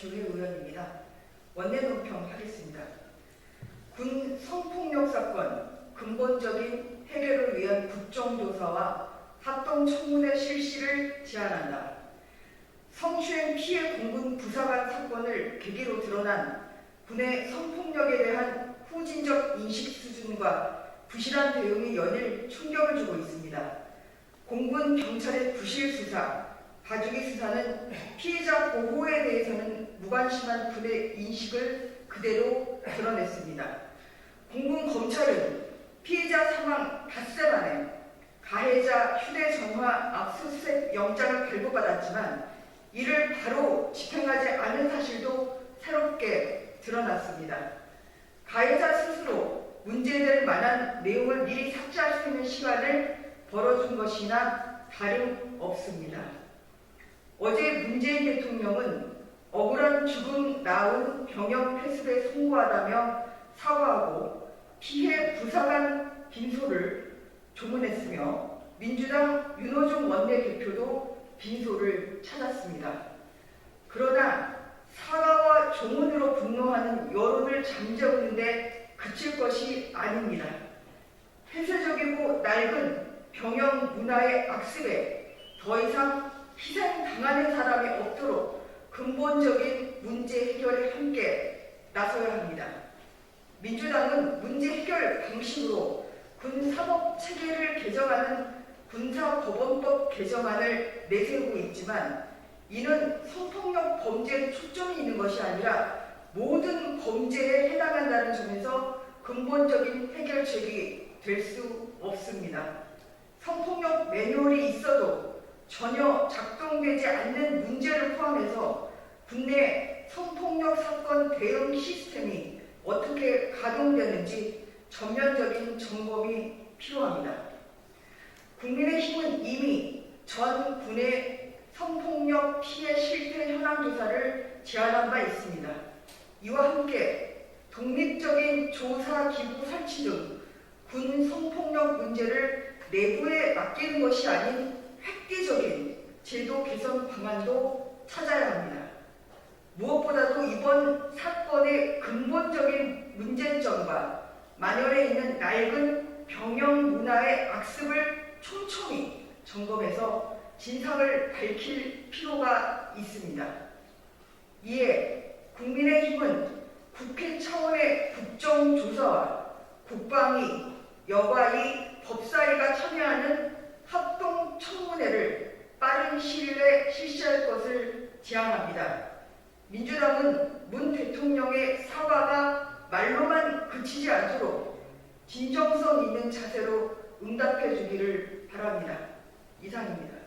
박주혜 의원입니다. 원내 논평하겠습니다. 군 성폭력 사건 근본적인 해결을 위한 국정조사와 합동 청문회 실시를 제안한다. 성추행 피해 공군 부사관 사건을 계기로 드러난 군의 성폭력에 대한 후진적 인식 수준과 부실한 대응이 연일 충격을 주고 있습니다. 공군 경찰의 부실 수사, 가중의 수사는 피해자 보호에 대해서는 무관심한 군의 인식을 그대로 드러냈습니다. 공군 검찰은 피해자 사망 닷새 만에 가해자 휴대전화 압수수색 영장을 발부받았지만 이를 바로 집행하지 않은 사실도 새롭게 드러났습니다. 가해자 스스로 문제될 만한 내용을 미리 삭제할 수 있는 시간을 벌어준 것이나 다름없습니다. 어제 문재인 대통령은 억울한 죽음 나은 병역 폐습에 송구하다며 사과하고 피해 부사관 빈소를 조문했으며 민주당 윤호중 원내대표도 빈소를 찾았습니다. 그러나 사과와 조문으로 분노하는 여론을 잠재우는데 그칠 것이 아닙니다. 폐쇄적이고 낡은 병영 문화의 악습에 더 이상 희생당하는 사람이 없도록 근본적인 문제 해결에 함께 나서야 합니다. 민주당은 문제 해결 방식으로 군사법 체계를 개정하는 군사법원법 개정안을 내세우고 있지만 이는 성폭력 범죄에 초점이 있는 것이 아니라 모든 범죄에 해당한다는 점에서 근본적인 해결책이 될 수 없습니다. 성폭력 매뉴얼이 있어도 전혀 작동되지 않는 문제를 포함해서 국내 성폭력 사건 대응 시스템이 어떻게 가동되는지 전면적인 점검이 필요합니다. 국민의힘은 이미 전 군의 성폭력 피해 실태 현황 조사를 제안한 바 있습니다. 이와 함께 독립적인 조사 기구 설치 등 군 성폭력 문제를 내부에 맡기는 것이 아닌 제도 개선 방안도 찾아야 합니다. 무엇보다도 이번 사건의 근본적인 문제점과 만연해 있는 낡은 병영 문화의 악습을 촘촘히 점검해서 진상을 밝힐 필요가 있습니다. 이에 국민의힘은 국회 차원의 국정조사와 국방위, 여가위, 법사위가 참여하는 합동 청문회를 빠른 시일 내에 실시할 것을 제안합니다. 민주당은 문 대통령의 사과가 말로만 그치지 않도록 진정성 있는 자세로 응답해 주기를 바랍니다. 이상입니다.